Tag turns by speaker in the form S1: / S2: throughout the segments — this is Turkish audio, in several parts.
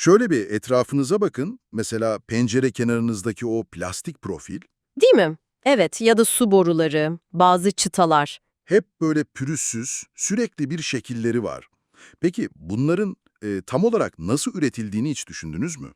S1: Şöyle bir etrafınıza bakın. Mesela pencere kenarınızdaki o plastik profil
S2: Değil mi? Evet ya da su boruları, bazı çıtalar.
S1: hep böyle pürüzsüz, sürekli bir şekilleri var. Peki bunların e, tam olarak nasıl üretildiğini hiç düşündünüz mü?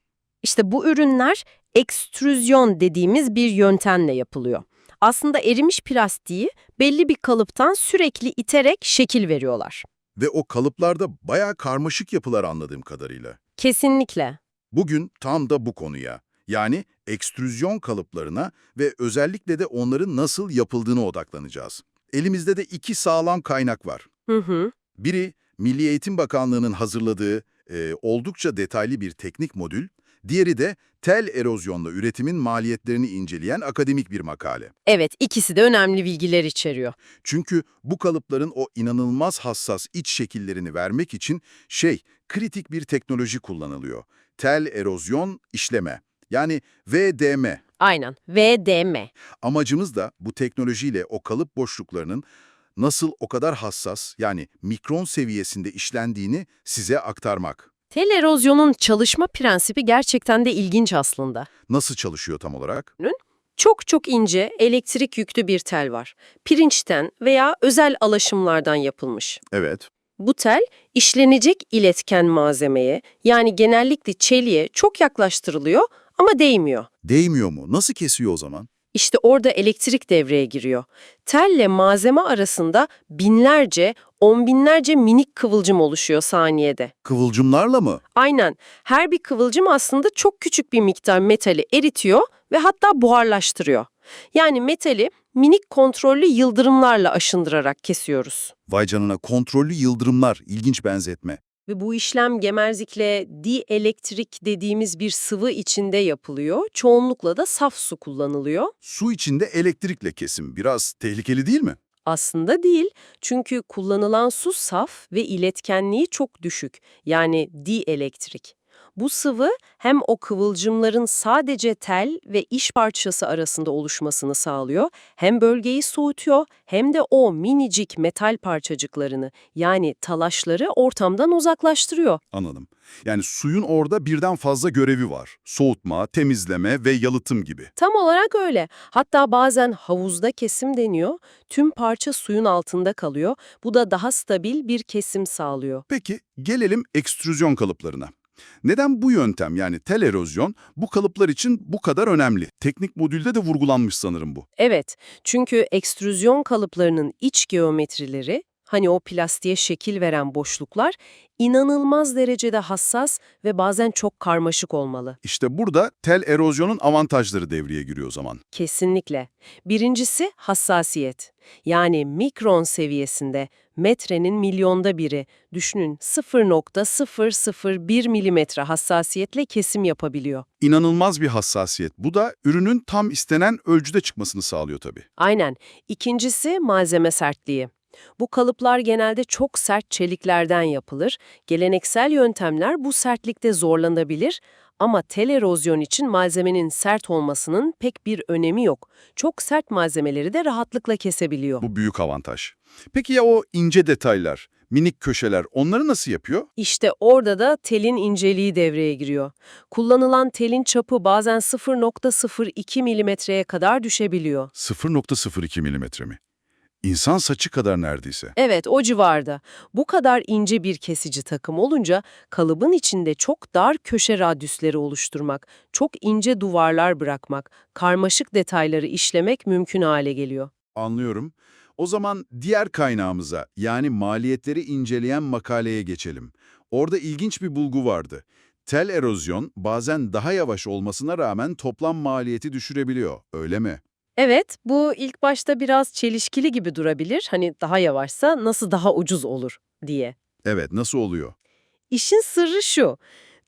S2: İşte bu ürünler ekstrüzyon dediğimiz bir yöntemle yapılıyor. Aslında erimiş plastiği belli bir kalıptan sürekli iterek şekil veriyorlar.
S1: Ve o kalıplarda bayağı karmaşık yapılar anladığım kadarıyla.
S2: Kesinlikle.
S1: Bugün tam da bu konuya, yani ekstrüzyon kalıplarına ve özellikle de onların nasıl yapıldığına odaklanacağız. Elimizde de iki sağlam kaynak var.
S2: Hı hı.
S1: Biri, Milli Eğitim Bakanlığı'nın hazırladığı e, oldukça detaylı bir teknik modül, diğeri de tel erozyonla üretimin maliyetlerini inceleyen akademik bir makale.
S2: Evet, ikisi de önemli bilgiler içeriyor.
S1: Çünkü bu kalıpların o inanılmaz hassas iç şekillerini vermek için şey, kritik bir teknoloji kullanılıyor. Tel erozyon işleme, yani VDM.
S2: Aynen. VDM.
S1: Amacımız da bu teknolojiyle o kalıp boşluklarının nasıl o kadar hassas, yani mikron seviyesinde işlendiğini size aktarmak.
S2: Tel erozyonun çalışma prensibi gerçekten de ilginç aslında.
S1: Nasıl çalışıyor tam olarak?
S2: Çok çok ince, elektrik yüklü bir tel var. Pirinçten veya özel alaşımlardan yapılmış.
S1: Evet.
S2: Bu tel, işlenecek iletken malzemeye, yani genellikle çeliğe çok yaklaştırılıyor ama değmiyor.
S1: Değmiyor mu? Nasıl kesiyor o zaman?
S2: İşte orada elektrik devreye giriyor. Telle malzeme arasında binlerce, on binlerce minik kıvılcım oluşuyor saniyede.
S1: Kıvılcımlarla mı?
S2: Aynen. Her bir kıvılcım aslında çok küçük bir miktar metali eritiyor ve hatta buharlaştırıyor. Yani metali minik kontrollü yıldırımlarla aşındırarak kesiyoruz.
S1: Vay canına kontrollü yıldırımlar, ilginç benzetme.
S2: Ve bu işlem gemerzikle dielektrik dediğimiz bir sıvı içinde yapılıyor. Çoğunlukla da saf su kullanılıyor.
S1: Su içinde elektrikle kesim biraz tehlikeli değil mi?
S2: Aslında değil çünkü kullanılan su saf ve iletkenliği çok düşük yani dielektrik. Bu sıvı hem o kıvılcımların sadece tel ve iş parçası arasında oluşmasını sağlıyor, hem bölgeyi soğutuyor hem de o minicik metal parçacıklarını yani talaşları ortamdan uzaklaştırıyor.
S1: Anladım. Yani suyun orada birden fazla görevi var. Soğutma, temizleme ve yalıtım gibi.
S2: Tam olarak öyle. Hatta bazen havuzda kesim deniyor, tüm parça suyun altında kalıyor. Bu da daha stabil bir kesim sağlıyor.
S1: Peki gelelim ekstrüzyon kalıplarına. Neden bu yöntem yani tel erozyon bu kalıplar için bu kadar önemli? Teknik modülde de vurgulanmış sanırım bu.
S2: Evet, çünkü ekstrüzyon kalıplarının iç geometrileri, hani o plastiğe şekil veren boşluklar, inanılmaz derecede hassas ve bazen çok karmaşık olmalı.
S1: İşte burada tel erozyonun avantajları devreye giriyor o zaman.
S2: Kesinlikle. Birincisi hassasiyet. Yani mikron seviyesinde metrenin milyonda biri, düşünün 0.001 milimetre hassasiyetle kesim yapabiliyor.
S1: İnanılmaz bir hassasiyet. Bu da ürünün tam istenen ölçüde çıkmasını sağlıyor tabii.
S2: Aynen. İkincisi malzeme sertliği. Bu kalıplar genelde çok sert çeliklerden yapılır. Geleneksel yöntemler bu sertlikte zorlanabilir ama tel erozyon için malzemenin sert olmasının pek bir önemi yok. Çok sert malzemeleri de rahatlıkla kesebiliyor.
S1: Bu büyük avantaj. Peki ya o ince detaylar, minik köşeler onları nasıl yapıyor?
S2: İşte orada da telin inceliği devreye giriyor. Kullanılan telin çapı bazen 0.02 milimetreye kadar düşebiliyor.
S1: 0.02 milimetre mi? İnsan saçı kadar neredeyse.
S2: Evet, o civarda. Bu kadar ince bir kesici takım olunca kalıbın içinde çok dar köşe radyüsleri oluşturmak, çok ince duvarlar bırakmak, karmaşık detayları işlemek mümkün hale geliyor.
S1: Anlıyorum. O zaman diğer kaynağımıza yani maliyetleri inceleyen makaleye geçelim. Orada ilginç bir bulgu vardı. Tel erozyon bazen daha yavaş olmasına rağmen toplam maliyeti düşürebiliyor, öyle mi?
S2: Evet, bu ilk başta biraz çelişkili gibi durabilir. Hani daha yavaşsa nasıl daha ucuz olur diye.
S1: Evet, nasıl oluyor?
S2: İşin sırrı şu,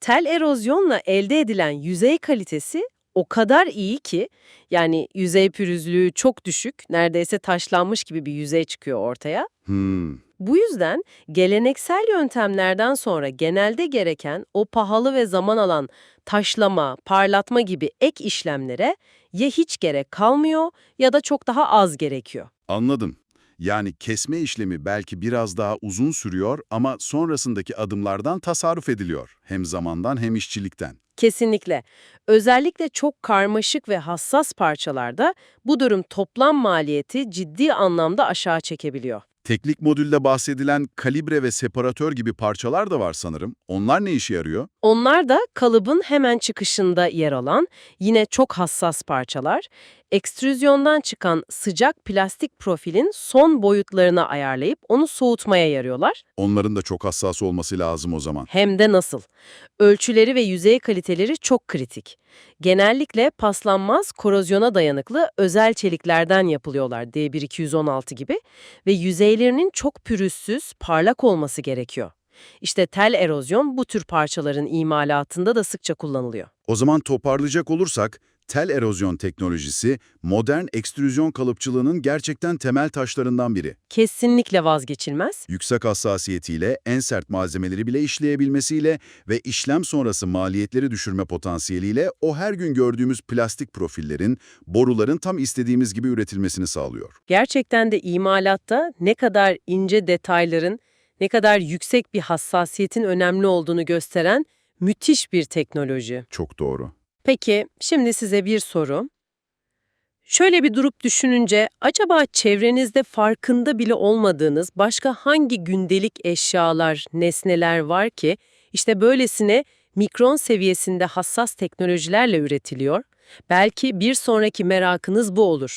S2: tel erozyonla elde edilen yüzey kalitesi o kadar iyi ki, yani yüzey pürüzlüğü çok düşük, neredeyse taşlanmış gibi bir yüzey çıkıyor ortaya.
S1: Hmm,
S2: Bu yüzden geleneksel yöntemlerden sonra genelde gereken o pahalı ve zaman alan taşlama, parlatma gibi ek işlemlere ya hiç gerek kalmıyor ya da çok daha az gerekiyor.
S1: anladım. Yani kesme işlemi belki biraz daha uzun sürüyor ama sonrasındaki adımlardan tasarruf ediliyor. Hem zamandan hem işçilikten.
S2: Kesinlikle. Özellikle çok karmaşık ve hassas parçalarda bu durum toplam maliyeti ciddi anlamda aşağı çekebiliyor.
S1: Teknik modülde bahsedilen kalibre ve separatör gibi parçalar da var sanırım. Onlar ne işe yarıyor?
S2: Onlar da kalıbın hemen çıkışında yer alan yine çok hassas parçalar, ekstrüzyondan çıkan sıcak plastik profilin son boyutlarına ayarlayıp onu soğutmaya yarıyorlar.
S1: Onların da çok hassas olması lazım o zaman.
S2: Hem de nasıl? Ölçüleri ve yüzey kaliteleri çok kritik. Genellikle paslanmaz, korozyona dayanıklı özel çeliklerden yapılıyorlar D1216 gibi ve yüzeylerinin çok pürüzsüz, parlak olması gerekiyor. İşte tel erozyon bu tür parçaların imalatında da sıkça kullanılıyor.
S1: O zaman toparlayacak olursak, tel erozyon teknolojisi modern ekstrüzyon kalıpçılığının gerçekten temel taşlarından biri.
S2: Kesinlikle vazgeçilmez.
S1: Yüksek hassasiyetiyle, en sert malzemeleri bile işleyebilmesiyle ve işlem sonrası maliyetleri düşürme potansiyeliyle o her gün gördüğümüz plastik profillerin, boruların tam istediğimiz gibi üretilmesini sağlıyor.
S2: Gerçekten de imalatta ne kadar ince detayların, ne kadar yüksek bir hassasiyetin önemli olduğunu gösteren müthiş bir teknoloji.
S1: Çok doğru.
S2: Peki, şimdi size bir soru. Şöyle bir durup düşününce, acaba çevrenizde farkında bile olmadığınız başka hangi gündelik eşyalar, nesneler var ki, işte böylesine mikron seviyesinde hassas teknolojilerle üretiliyor? Belki bir sonraki merakınız bu olur.